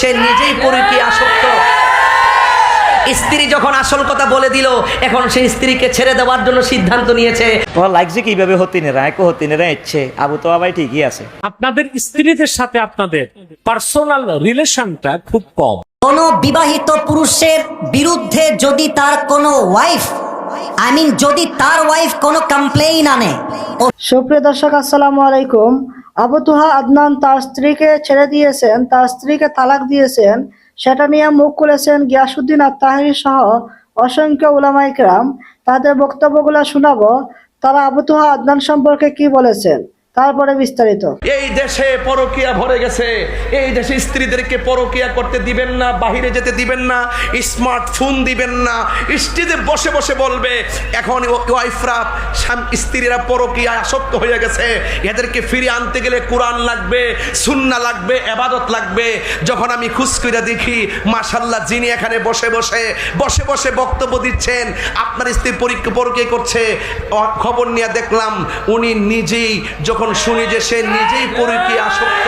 সে নিজেই পরিকে আসক্ত। স্ত্রী যখন আসল কথা বলে দিল এখন সেই স্ত্রীকে ছেড়ে দেওয়ার জন্য সিদ্ধান্ত নিয়েছে। তোমার লাগছে কীভাবে হতি নেরা একো হতি নেরা ইচ্ছে। আবু তো ভাই ঠিকই আছে। আপনাদের স্ত্রীদের সাথে আপনাদের পার্সোনাল রিলেশনটা খুব কম। কোনো বিবাহিত পুরুষের বিরুদ্ধে যদি তার কোনো ওয়াইফ আই মিন যদি তার ওয়াইফ কোনো কমপ্লেইন আনে। সুপ্রিয় দর্শক আসসালামু আলাইকুম। আবু তুহা আদনান তার স্ত্রীকে ছেড়ে দিয়েছেন, তার স্ত্রীকে তালাক দিয়েছেন। সেটা নিয়ে মুখ খুলেছেন গিয়াসুদ্দিন আর তাহির সহ অসংখ্য উলামাইকরাম তাদের বক্তব্যগুলো শোনাব। তারা আবু তুহা আদনান সম্পর্কে কি বলেছেন? তারপরে বিস্তারিত। এই দেশে পরকিয়া ভরে গেছে। এই দেশে স্ত্রীদেরকে পরকিয়া করতে দিবেন না, বাহিরে যেতে দিবেন না, স্মার্টফোন দিবেন না। স্ত্রীতে বসে বসে বলবে, এখন ওয়াইফরা স্ত্রীরা পরকিয়া আসক্ত হয়ে গেছে। এদেরকে ফিরে আনতে গেলে কোরআন লাগবে সুন্না লাগবে, এবাদত লাগবে। যখন আমি খুশ করে দেখি মাশাল্লাহ যিনি এখানে বসে বসে বসে বসে বক্তব্য দিচ্ছেন, আপনার স্ত্রী পরীক্ষা পরকে করছে। খবর নিয়ে দেখলাম, উনি নিজেই যখন শুনি যে সে নিজেই পরীক্ষে আসক্ত,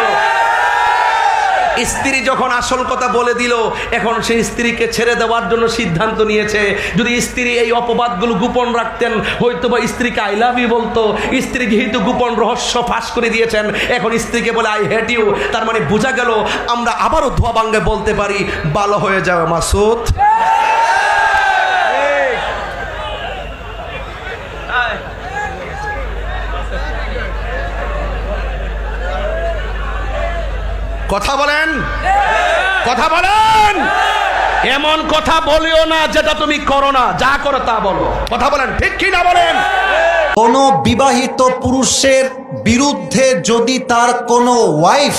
স্ত্রী যখন আসল কথা বলে দিল, এখন সেই স্ত্রীকে ছেড়ে দেওয়ার জন্য সিদ্ধান্ত নিয়েছে। যদি স্ত্রী এই অপবাদগুলো গোপন রাখতেন হয়তো বা স্ত্রীকে আই লাভ ইউ বলতো। স্ত্রী যেহেতু গোপন রহস্য ফাঁস করে দিয়েছেন, এখন স্ত্রীকে বলে আই হেট ইউ তার মানে বোঝা গেল, আমরা আবারও ধোয়া বাঙ্গে বলতে পারি, ভালো হয়ে যাবে মাসুদ কথা বলেন। কথা বলেন। এমন কথা বলিও না যেটা তুমি করো না যা করো তা বলো। কথা বলেন ঠিক কি না বলেন? কোনো বিবাহিত পুরুষের বিরুদ্ধে যদি তার কোনো ওয়াইফ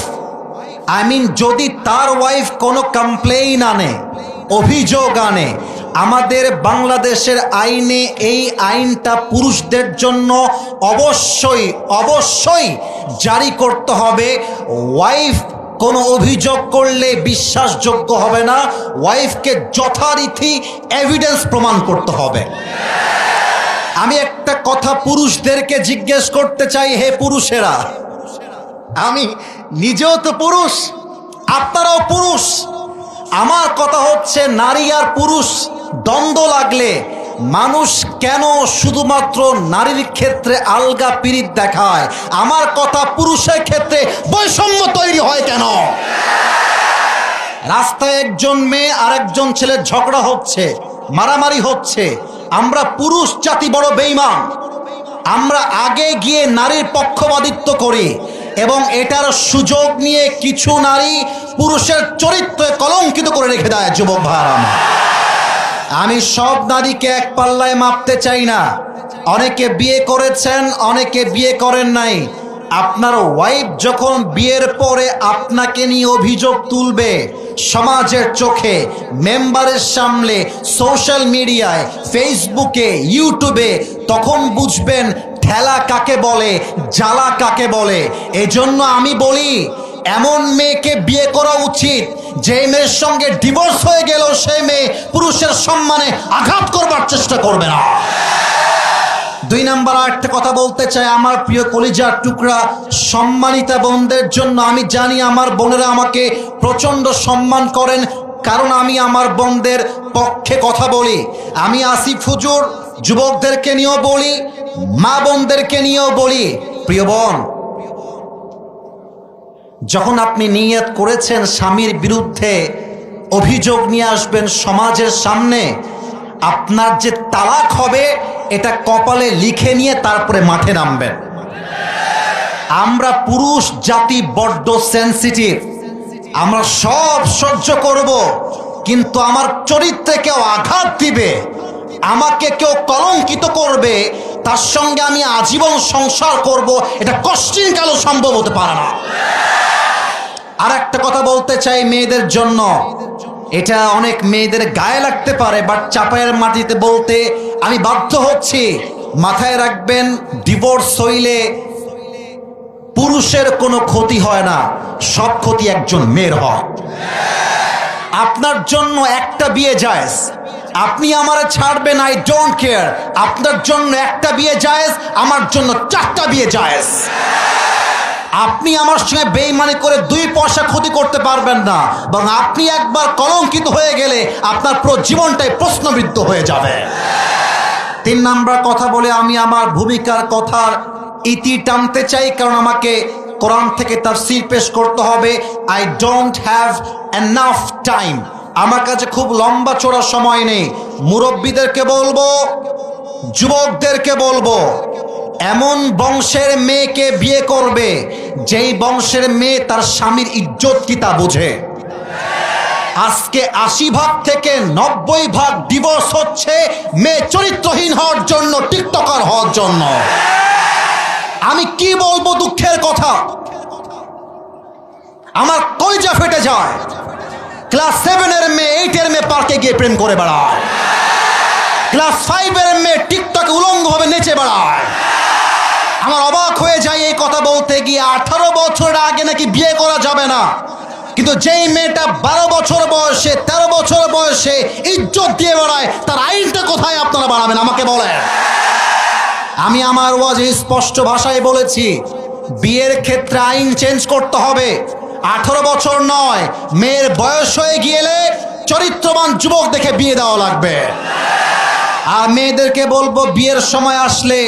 আই মিন যদি তার ওয়াইফ কোনো কমপ্লেইন আনে অভিযোগ আনে আমাদের বাংলাদেশের আইনে এই আইনটা পুরুষদের জন্য অবশ্যই অবশ্যই জারি করতে হবে। ওয়াইফ কোনো অভিযোগ করলে বিশ্বাসযোগ্য হবে না। ওয়াইফকে যথারীতি এভিডেন্স প্রমাণ করতে হবে। আমি একটা কথা পুরুষদেরকে জিজ্ঞেস করতে চাই, হে পুরুষেরা, আমি নিজেও তো পুরুষ, আপনারাও পুরুষ। আমার কথা হচ্ছে, নারী আর পুরুষ, দ্বন্দ্ব লাগলে মানুষ কেন শুধুমাত্র নারীর ক্ষেত্রে আলগা পিরিত দেখায়? আমার কথা পুরুষের ক্ষেত্রে বৈষম্য তৈরি হয় কেন? রাস্তায় একজন মেয়ে আর একজন ছেলের ঝগড়া হচ্ছে, মারামারি হচ্ছে। আমরা পুরুষ জাতি বড় বেইমান আমরা আগে গিয়ে নারীর পক্ষপাতিত্ব করি এবং এটার সুযোগ নিয়ে কিছু নারী পুরুষের চরিত্রে কলঙ্কিত করে রেখে দেয়, যুবক আমার। আমি সব নারীকে এক পাল্লায় মাপতে চাই না। অনেকে বিয়ে করেছেন, অনেকে বিয়ে করেন নাই। আপনার ওয়াইফ যখন বিয়ের পরে আপনাকে নিয়ে অভিযোগ তুলবে, সমাজের চোখে, মেম্বারের সামনে সোশ্যাল মিডিয়ায় ফেসবুকে ইউটিউবে তখন বুঝবেন ঠেলা কাকে বলে, জ্বালা কাকে বলে। এজন্য আমি বলি, এমন মেয়েকে বিয়ে করা উচিত, যে মেয়ের সঙ্গে ডিভোর্স হয়ে গেল, সেই মেয়ে পুরুষের সম্মানে আঘাত করবার চেষ্টা করবে না। দুই নাম্বার আর একটা কথা বলতে চাই, আমার প্রিয় কলিজার টুকরা, সম্মানিতা বোনদের জন্য আমি জানি আমার বোনেরা আমাকে প্রচণ্ড সম্মান করেন, কারণ আমি আমার বোনদের পক্ষে কথা বলি। আমি আসিফ হুজুর, যুবকদেরকে নিয়েও বলি, মা বোনদেরকে নিয়েও বলি। প্রিয় বোন, যখন আপনি নিয়ত করেছেন স্বামীর বিরুদ্ধে অভিযোগ নিয়ে আসবেন সমাজের সামনে। আপনার যে তালাক হবে, এটা কপালে লিখে নিয়ে তারপরে মাঠে নামবেন। আমরা পুরুষ, জাতি বড্ড সেন্সিটিভ আমরা সব সহ্য করব, কিন্তু আমার চরিত্রে কেউ আঘাত দিবে, আমাকে কেউ কলঙ্কিত করবে, তার সঙ্গে আমি আজীবন সংসার করব, এটা কষ্টিন কালো সম্ভব হতে পারে না। আর একটা কথা বলতে চাই মেয়েদের জন্য। এটা অনেক মেয়েদের গায়ে লাগতে পারে বাট চাপায়ের মাটিতে বলতে আমি বাধ্য হচ্ছি। মাথায় রাখবেন ডিভোর্স হইলে পুরুষের কোনো ক্ষতি হয় না, সব ক্ষতি একজন মেয়ের হয়। আপনার জন্য একটা বিয়ে যায় আপনি আমার ছাড়বেন আই ডোন্ট কেয়ার আপনার জন্য একটা বিয়ে যায় আমার জন্য চারটা বিয়ে যায় আপনি আমার সঙ্গে বেইমানি করে দুই পয়সা ক্ষতি করতে পারবেন না এবং আপনি একবার কলঙ্কিত হয়ে গেলে আপনার পুরো জীবনটাই প্রশ্নবিদ্ধ হয়ে যাবে। তিন নাম্বার কথা বলে আমি আমার ভূমিকার কথার ইতি টানতে চাই, কারণ আমাকে কোরআন থেকে তাফসীর পেশ করতে হবে। I don't have enough time আমার কাছে খুব লম্বা চোরা সময় নেই। মুরব্বীদেরকে বলব, যুবকদেরকে বলব এমন বংশের মেয়েকে বিয়ে করবে, যেই বংশের মেয়ে তার স্বামীর ইজ্জত কি তা বুঝে? আজকে আশি ভাগ থেকে নব্বই ভাগ ডিভোর্স হচ্ছে, মেয়ে চরিত্রহীন হওয়ার জন্য, টিকটকার হওয়ার জন্য। আমি কি বলব দুঃখের কথা? আমার কলিজা ফেটে যায়। ক্লাস সেভেনের মেয়ে এইটের মেয়ে পার্কে গিয়ে প্রেম করে বেড়ায়। ক্লাস ফাইভের মেয়ে টিকটকে উলঙ্গভাবে নেচে বেড়ায়। আমার অবাক হয়ে যায় এই কথা বলতে গিয়ে আঠারো বছরের আগে নাকি বিয়ে করা যাবে না। কিন্তু যেই মেয়েটা বারো বছর বয়সে, তেরো বছর বয়সে ইজ্জত দিয়ে বেড়ায়, তার আইনটা কোথায় আপনারা বাড়াবেন, আমাকে বলেন। আমি আমার ওয়াজে স্পষ্ট ভাষায় বলেছি, বিয়ের ক্ষেত্রে আইন চেঞ্জ করতে হবে। আঠারো বছর নয়, মেয়ের বয়স হয়ে গিয়েলে চরিত্রবান যুবক দেখে বিয়ে দেওয়া লাগবে। আর মেয়েদেরকে বলব, বিয়ের সময় আসলে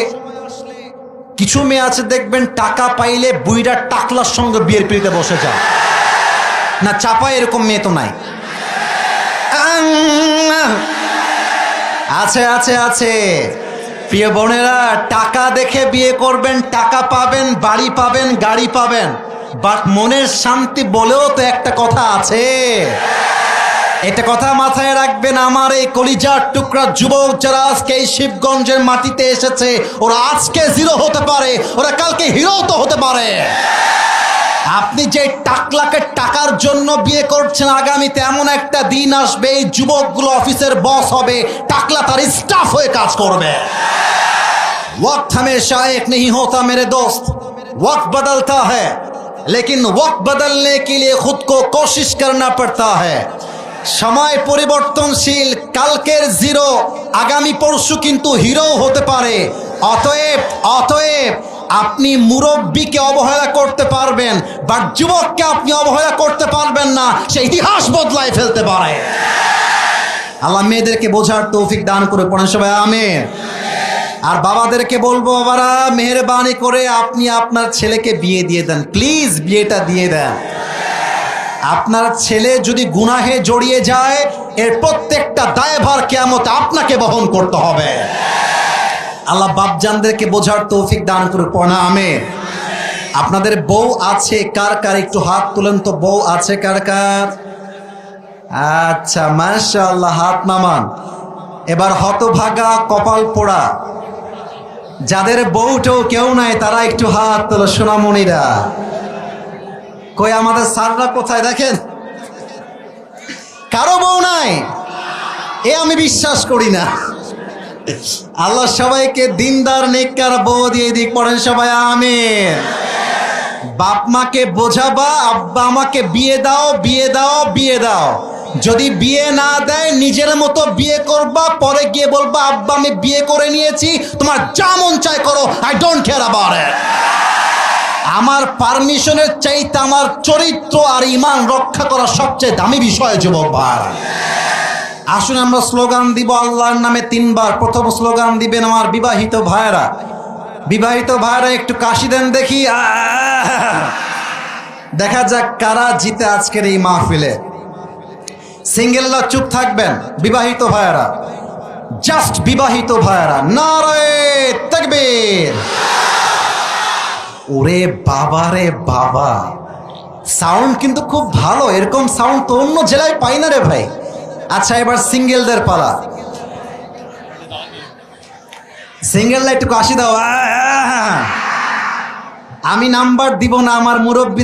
কিছু মেয়ে আছে, দেখবেন টাকা পাইলে বুইরা টাকলার সঙ্গে বিয়ের পিড়িতে বসে যায়। না চাপায় এরকম মেয়ে তো নাই। আছে আছে আছে। প্রিয় বোনেরা, টাকা দেখে বিয়ে করবেন, টাকা পাবেন, বাড়ি পাবেন, গাড়ি পাবেন। বাট মনের শান্তি বলেও তো একটা কথা আছে। এটা কথা মাথায় রাখবেন আমার এই কলিজার টুকরা যুবক যারা আজকে এই শিবগঞ্জের মাটিতে এসেছে ওরা আজকে জিরো হতে পারে ওরা কালকে হিরো তো হতে পারে আপনি যে টাকলাকে টাকার জন্য বিয়ে করছেন আগামীতে এমন একটা দিন আসবে এই যুবকগুলো অফিসের বস হবে টাকলা তার স্টাফ হয়ে কাজ করবে वक्त हमेशा एक नहीं होता मेरे दोस्त वक्त बदलता है लेकिन वक्त बदलने के लिए खुद को कोशिश करना पड़ता है সময় পরিবর্তনশীল, কালকের জিরো, আগামী পরশু কিন্তু হিরো হতে পারে। অতএব অতএব আপনি মুরব্বীকে অবহেলা করতে পারবেন বা যুবককে আপনি অবহেলা করতে পারবেন না, সে ইতিহাস বদলায় ফেলতে পারে। আল্লাহ মেয়েদেরকে বোঝার তৌফিক দান করে পড়েন সবাই আমের আর বাবাদেরকে বলব, বাবারা, মেহরবানি করে আপনি আপনার ছেলেকে বিয়ে দিয়ে দেন। প্লিজ, বিয়েটা দিয়ে দেন। আপনার ছেলে যদি গুনাহে জড়িয়ে যায়, এর প্রত্যেকটা দায়ভার কেয়ামত আপনাকে বহন করতে হবে। আল্লাহ বাপজানদেরকে বোঝার তৌফিক দান করে পড়া আমে আপনাদের বউ আছে, কার কার? একটু হাত তুলেন তো, বউ আছে কার কার? আচ্ছা মাশাআল্লাহ, হাত নামান। এবার হতভাগা, কপাল পোড়া। যাদের বউটেও কেউ নাই, তারা একটু হাত তোলো, সোনামণিরা। কই আমাদের স্যাররা কোথায় দেখেন? কারও বউ নাই। এ আমি বিশ্বাস করি না। আল্লাহ সবাইকে দিনদার, নেককার, বউ দিয়ে দিক, পড়েন সবাই, আমিন। বাপ মাকে বোঝাবা, আব্বা আমাকে বিয়ে দাও বিয়ে দাও বিয়ে দাও। যদি বিয়ে না দেয়, নিজের মতো বিয়ে করবা, পরে গিয়ে বলবা, আব্বা আমি বিয়ে করে নিয়েছি, তোমার যা মন চায় করো I don't care about it আমার পারমিশনের চাইতে আমার চরিত্র আর ইমান রক্ষা করা সবচেয়ে দামি বিষয় যুবক ভাইরা আসুন আমরা স্লোগান দিব আল্লাহর নামে তিনবার। প্রথম স্লোগান দিবেন আমার বিবাহিত ভাইরা বিবাহিত ভাইরা একটু কাশি দেন দেখি! দেখা যাক কারা জিতে আজকের এই মাহফিলে। সিঙ্গেলরা চুপ থাকবেন? বিবাহিত ভাইয়েরা। জাস্ট বিবাহিত ভাইয়েরা। নারায়ে তাকবীর। ওরে বাবা রে বাবা। সাউন্ড কিন্তু খুব ভালো, এরকম সাউন্ড তো অন্য জেলায় পাই না রে ভাই। আচ্ছা এবার সিঙ্গেলদের পালা। সিঙ্গেলরা একটু কাশি দাও! আমি নাম্বার দিব না আমার মুরব্বীরা।